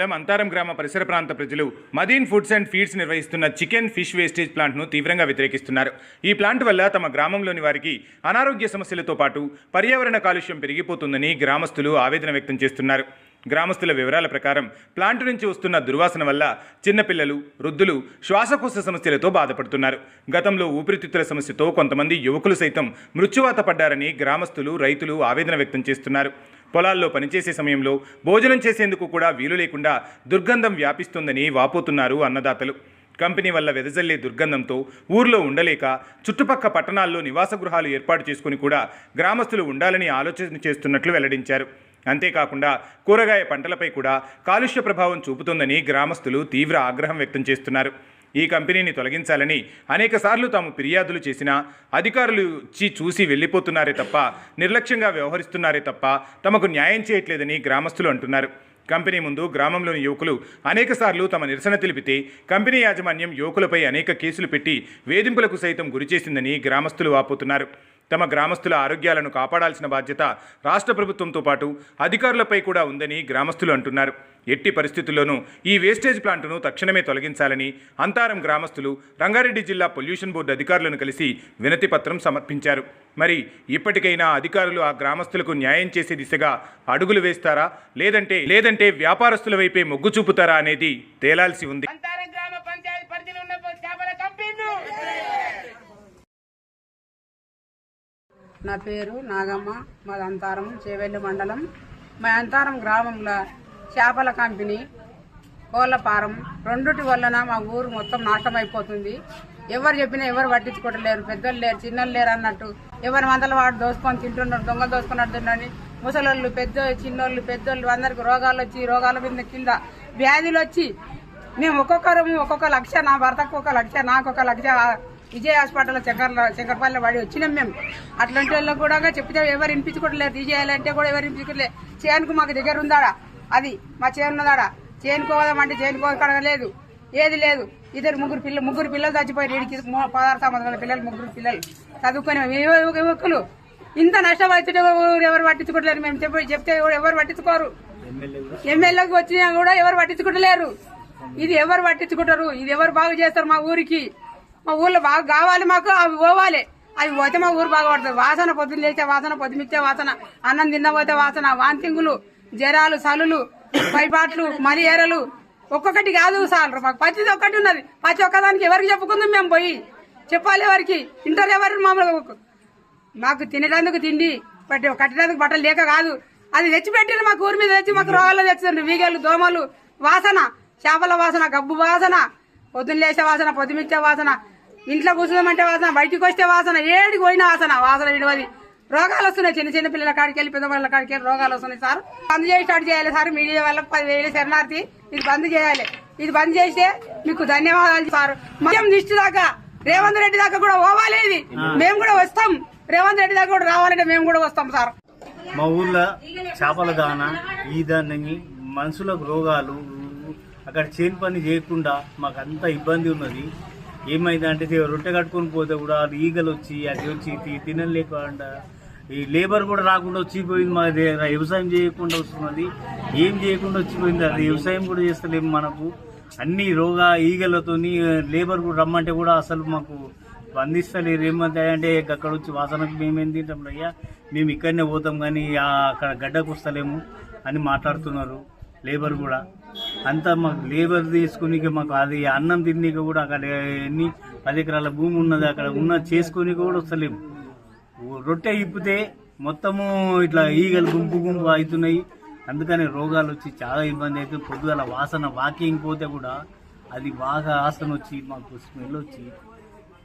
మండలం అంతారం గ్రామ పరిసర ప్రాంత ప్రజలు మదీన్ ఫుడ్స్ అండ్ ఫీడ్స్ నిర్వహిస్తున్న చికెన్ ఫిష్ వేస్టేజ్ ప్లాంట్ను తీవ్రంగా వ్యతిరేకిస్తున్నారు. ఈ ప్లాంట్ వల్ల తమ గ్రామంలోని వారికి అనారోగ్య సమస్యలతో పాటు పర్యావరణ కాలుష్యం పెరిగిపోతుందని గ్రామస్తులు ఆవేదన వ్యక్తం చేస్తున్నారు. గ్రామస్తుల వివరాల ప్రకారం ప్లాంట్ నుంచి వస్తున్న దుర్వాసన వల్ల చిన్నపిల్లలు వృద్ధులు శ్వాసకోశ సమస్యలతో బాధపడుతున్నారు. గతంలో ఊపిరితిత్తుల సమస్యతో కొంతమంది యువకులు సైతం మృత్యువాత పడ్డారని గ్రామస్తులు రైతులు ఆవేదన వ్యక్తం చేస్తున్నారు. పొలాల్లో పనిచేసే సమయంలో భోజనం చేసేందుకు కూడా వీలు లేకుండా దుర్గంధం వ్యాపిస్తుందని వాపోతున్నారు అన్నదాతలు. కంపెనీ వల్ల వెదజల్లే దుర్గంధంతో ఊర్లో ఉండలేక చుట్టుపక్క పట్టణాల్లో నివాస గృహాలు ఏర్పాటు చేసుకుని కూడా గ్రామస్తులు ఉండాలని ఆలోచన చేస్తున్నట్లు వెల్లడించారు. అంతేకాకుండా కూరగాయ పంటలపై కూడా కాలుష్య ప్రభావం చూపుతోందని గ్రామస్తులు తీవ్ర ఆగ్రహం వ్యక్తం చేస్తున్నారు. ఈ కంపెనీని తొలగించాలని అనేకసార్లు తాము ఫిర్యాదులు చేసినా అధికారులు వచ్చి చూసి వెళ్ళిపోతున్నారే తప్ప నిర్లక్ష్యంగా వ్యవహరిస్తున్నారే తప్ప తమకు న్యాయం చేయట్లేదని గ్రామస్తులు అంటున్నారు. కంపెనీ ముందు గ్రామంలోని యువకులు అనేకసార్లు తమ నిరసన తెలిపితే కంపెనీ యాజమాన్యం యువకులపై అనేక కేసులు పెట్టి వేధింపులకు సైతం గురిచేసిందని గ్రామస్తులు వాపోతున్నారు తమ గ్రామస్తుల ఆరోగ్యాలను కాపాడాల్సిన బాధ్యత రాష్ట్ర ప్రభుత్వంతో పాటు అధికారులపై కూడా ఉందని గ్రామస్తులు అంటున్నారు. ఎట్టి పరిస్థితుల్లోనూ ఈ వేస్టేజ్ ప్లాంటును తక్షణమే తొలగించాలని అంతారం గ్రామస్తులు రంగారెడ్డి జిల్లా పొల్యూషన్ బోర్డు అధికారులను కలిసి వినతిపత్రం సమర్పించారు. మరి ఇప్పటికైనా అధికారులు ఆ గ్రామస్తులకు న్యాయం చేసే దిశగా అడుగులు వేస్తారా? లేదంటే లేదంటే వ్యాపారస్తుల వైపే మొగ్గు చూపుతారా అనేది తేలాల్సి ఉంది అంతారం గ్రామ పంచాయతీ పరిధిలో ఉన్న చేపల కంపెనీలు నా పేరు నాగమ్మ. మాది అంతారం చేవెల్లి మండలం. మా అంతారం గ్రామంలో చేపల కంపెనీ కోళ్ళ ఫారం రెండుటి వలన మా ఊరు మొత్తం నాశనం అయిపోతుంది ఎవరు చెప్పినా ఎవరు పట్టించుకోవట్లేరు. పెద్దలు లేరు చిన్నలు లేరు అన్నట్టు. ఎవరి మందల వాడు దోసుకొని తింటున్నారు దొంగ దోసుకున్నట్టు తిండని ముసలోళ్ళు పెద్ద చిన్నోళ్ళు పెద్దోళ్ళు అందరికి రోగాలు వచ్చి రోగాల మీద కింద వ్యాధులు వచ్చి మేము ఒక్కొక్కరు ఒక్కొక్క లక్ష నా భర్తకు ఒక లక్ష నాకు ఒక లక్ష విజయ్ హాస్పిటల్ శంకర్ శంకర్పల్లి వాడి వచ్చినాం మేము. అట్లాంటి వాళ్ళకు కూడా చెప్తే ఎవరు వినిపించుకోవట్లేదు. విజయాలంటే కూడా ఎవరు వినిపించుకోలేదు చేనుకు మాకు దగ్గర ఉందాడా. అది మా చేను ఉన్నదాడా. చేనుకోదామంటే చేనుకో ఏది లేదు. ఇద్దరు ముగ్గురు పిల్లలు ముగ్గురు పిల్లలు చచ్చిపోయారు. వీడికి మూ- పదహారు సంవత్సరాల పిల్లలు ముగ్గురు పిల్లలు. చదువుకునే యువకులు ఇంత నష్టం అవుతుంటే ఎవరు- ఎవరు పట్టించుకోవట్లేరు మేము చెప్పి చెప్తే ఎవరు పట్టించుకోరు. ఎమ్మెల్యేకి వచ్చినా కూడా ఎవరు పట్టించుకోవట్లేరు ఇది ఎవరు పట్టించుకుంటారు? ఇది ఎవరు బాగు చేస్తారు మా ఊరికి? మా ఊర్లో బాగా కావాలి మాకు అవి పోవాలి. అవి పోతే మా ఊరు బాగుపడుతుంది. వాసన పొద్దున్న లేచే వాసన పొద్దుమిచ్చే వాసన. అన్నం తిన్నపోతే వాసన. వాంతింగులు జ్వరాలు సలులు పైపాట్లు మలియేరలు ఒక్కొక్కటి కాదు సార్. మాకు ప్రతిది ఒక్కటి ఉన్నది. ప్రతి ఒక్కదానికి ఎవరికి చెప్పుకుందాం మేము పోయి? చెప్పాలి ఎవరికి? ఇంటర్ ఎవరు మామూలుగా మాకు? తినడానికి తిండి పట్టి కట్టడానికి బట్టలు లేక కాదు. అది తెచ్చిపెట్టిన మాకు ఊరి మీద తెచ్చి మాకు రోగాలు తెచ్చిండ్రు. వీగలు దోమలు వాసన. చేపల వాసన గబ్బు వాసన. పొద్దున్న లేచే వాసన పొద్దుమిచ్చే వాసన. ఇంట్లో కూర్చుందామంటే వాసన బయటికి వస్తే వాసన ఏడికి పోయిన వాసన వాసన విడవది రోగాలు వస్తున్నాయి చిన్న చిన్న పిల్లల కాడికి వెళ్ళి పెద్ద పిల్లల కాడికి వెళ్ళి రోగాలు వస్తున్నాయి సార్. బంద్ చేసి స్టార్ట్ చేయాలి సార్ మీడియా వాళ్ళకి పదివేలు శరణార్థి. ఇది బంద్ చేయాలి. ఇది బంద్ చేస్తే మీకు ధన్యవాదాలు సార్. మద్యం దిష్టి దాకా రేవంత్ రెడ్డి దాకా కూడా పోవాలి ఇది. మేము కూడా వస్తాం. రేవంత్ రెడ్డి దాకా కూడా రావాలంటే మేము కూడా వస్తాం సార్. మా ఊర్లో చేపల దాన ఈ దాన్ని మనుషులకు రోగాలు అక్కడ చేను పని చేయకుండా మాకు అంత ఇబ్బంది ఉన్నది. ఏమైందంటే రొట్టె కట్టుకొని పోతే కూడా అది ఈగలు వచ్చి అది వచ్చి తినలేకుండా ఈ లేబర్ కూడా రాకుండా వచ్చిపోయింది మా దగ్గర వ్యవసాయం చేయకుండా వస్తున్నది. ఏం చేయకుండా వచ్చిపోయింది? అది వ్యవసాయం కూడా చేస్తలేము మనకు అన్ని రోగా ఈగలతోని లేబర్ కూడా రమ్మంటే కూడా అసలు మాకు స్పందిస్తలేరు ఏమంటే అంటే అక్కడ వచ్చి వాసనకు మేమేం తింటాం అయ్యా? మేము ఇక్కడనే పోతాం కానీ అక్కడ గడ్డకు వస్తలేము అని మాట్లాడుతున్నారు. లేబర్ కూడా. అంతా మాకు లేబర్ తీసుకుని మాకు అది అన్నం తిన్నీకి కూడా అక్కడ ఎన్ని పది ఎకరాల భూమి ఉన్నది అక్కడ ఉన్న చేసుకుని కూడా వస్తలేము. రొట్టె ఇప్పితే మొత్తము ఇట్లా ఈగలు గుంపు గుంపు అవుతున్నాయి. అందుకని రోగాలు వచ్చి చాలా ఇబ్బంది అవుతుంది. పొద్దుగల వాసన వాకింగ్ పోతే కూడా అది బాగా ఆసన వచ్చి మాకు స్మెల్ వచ్చి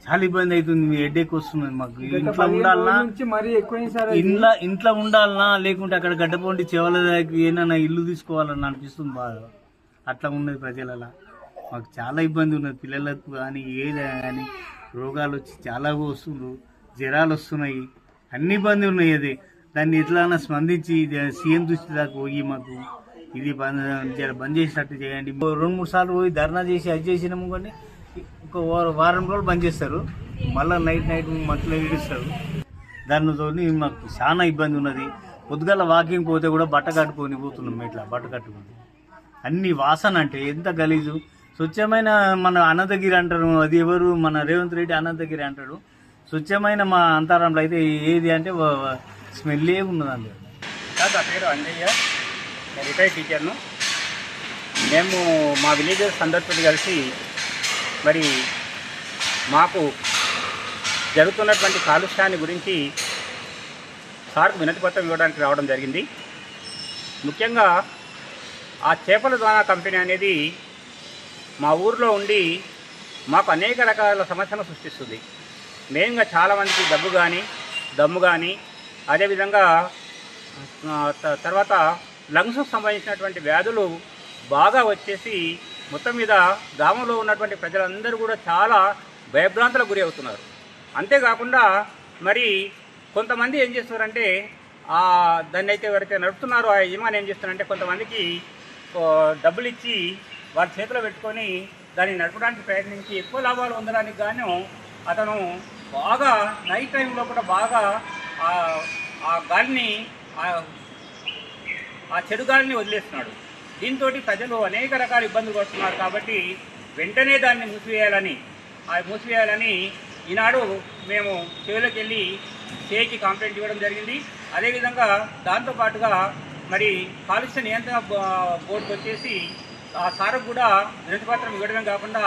చాలా ఇబ్బంది అవుతుంది. మీ హెడేక్ వస్తున్నది మాకు ఇంట్లో ఉండాలన్నా ఇంట్లో ఇంట్లో ఉండాలనా? లేకుంటే అక్కడ గడ్డపోండి చెవల ఏమైనా ఇల్లు తీసుకోవాలని అనిపిస్తుంది బాగా. అట్లా ఉన్నది ప్రజలలో. మాకు చాలా ఇబ్బంది ఉన్నది. పిల్లలకు కానీ ఏదైనా కానీ రోగాలు వచ్చి చాలా వస్తున్నారు జ్వరాలు వస్తున్నాయి. అన్ని ఇబ్బంది ఉన్నాయి అది. దాన్ని ఎట్లైనా స్పందించి సీఎం దృష్టి దాకా పోయి మాకు ఇది బంద్ బంద్ చేసినట్టు చేయండి. రెండు మూడు సార్లు పోయి ధర్నా చేసి అది చేసినాము కానీ ఒక వారం వారం రోజులు బంద్ చేస్తారు. మళ్ళీ నైట్ నైట్ మధ్యలో విడిస్తారు దానితో మాకు చాలా ఇబ్బంది ఉన్నది. పొద్దుగల వాకింగ్ పోతే కూడా బట్ట కట్టుకొని పోతున్నాం ఇట్లా బట్ట కట్టుకొని. అన్ని వాసన అంటే ఎంత గలీజు. స్వచ్ఛమైన మన అనంతగిరి అంటారు అది ఎవరు? మన రేవంత్ రెడ్డి అనంతగిరి అంటాడు. స్వచ్ఛమైన మా అంతరంలో అయితే ఏది అంటే స్మెల్లే ఉన్నది అందరు సార్ నా పేరు అంజయ్య. రిటైర్డ్ టీచర్ను. మేము మా విలేజెస్ అందరితో కలిసి మరి మాకు జరుగుతున్నటువంటి కాలుష్యాన్ని గురించి సార్కు వినతిపత్రం ఇవ్వడానికి రావడం జరిగింది. ముఖ్యంగా ఆ చేపల ద్వారా కంపెనీ అనేది మా ఊర్లో ఉండి మాకు అనేక రకాల సమస్యలను సృష్టిస్తుంది. మెయిన్గా చాలామందికి డబ్బు కానీ దమ్ము కానీ అదేవిధంగా తర్వాత లంగ్స్కు సంబంధించినటువంటి వ్యాధులు బాగా వచ్చేసి మొత్తం మీద గ్రామంలో ఉన్నటువంటి ప్రజలందరూ కూడా చాలా భయభ్రాంతులకు గురి అవుతున్నారు. అంతేకాకుండా మరి కొంతమంది ఏం చేస్తున్నారంటే దాన్ని అయితే ఎవరైతే నడుపుతున్నారో ఆ యజమాని ఏం చేస్తున్నారంటే కొంతమందికి డబ్బులు ఇచ్చి వారి చేతిలో పెట్టుకొని దాన్ని నడపడానికి ప్రయత్నించి ఎక్కువ లాభాలు పొందడానికి గాను అతను బాగా నైట్ టైంలో కూడా బాగా ఆ- గాలిని ఆ- ఆ చెడు గాలిని వదిలేస్తున్నాడు. దీంతో ప్రజలు అనేక రకాల ఇబ్బందులు పడుతున్నారు కాబట్టి వెంటనే దాన్ని మూసివేయాలని ఆ మూసివేయాలని ఈనాడు మేము చెవిలోకి వెళ్ళి సేకి కంప్లైంట్ ఇవ్వడం జరిగింది. అదేవిధంగా దాంతోపాటుగా మరి కాలుష్య నియంత్రణ బోర్డుకు వచ్చేసి ఆ సార్కు కూడా వినతిపత్రం ఇవ్వడమే కాకుండా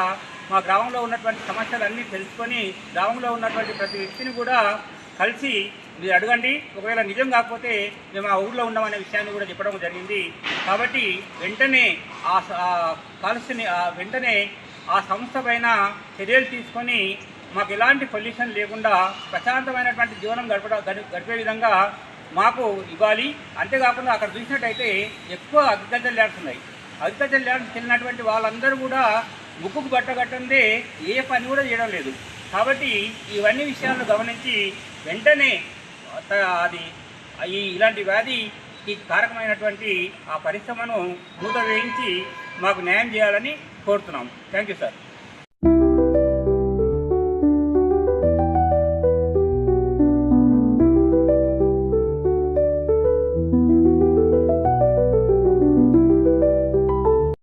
మా గ్రామంలో ఉన్నటువంటి సమస్యలన్నీ తెలుసుకొని గ్రామంలో ఉన్నటువంటి ప్రతి వ్యక్తిని కూడా కలిసి మీరు అడగండి. ఒకవేళ నిజం కాకపోతే మేము ఆ ఊళ్ళో ఉన్నామనే విషయాన్ని కూడా చెప్పడం జరిగింది. కాబట్టి వెంటనే ఆ స- వెంటనే ఆ సంస్థ పైన చర్యలు తీసుకొని మాకు ఎలాంటి పొల్యూషన్ లేకుండా ప్రశాంతమైనటువంటి జీవనం గడపడ గడిపే విధంగా మాకు ఇవ్వాలి. అంతేకాకుండా అక్కడ చూసినట్టయితే ఎక్కువ అగ్రికల్చర్ ల్యాండ్స్ ఉన్నాయి. అగ్రికల్చర్ ల్యాండ్స్ వెళ్ళినటువంటి వాళ్ళందరూ కూడా ముక్కుకు బట్ట ఏ పని కూడా చేయడం లేదు. కాబట్టి ఇవన్నీ విషయాలను గమనించి వెంటనే అది ఈ ఇలాంటి వ్యాధికి కారకమైనటువంటి ఆ పరిశ్రమను మూత వేయించి మాకు న్యాయం చేయాలని కోరుతున్నాం థ్యాంక్ యూ సార్.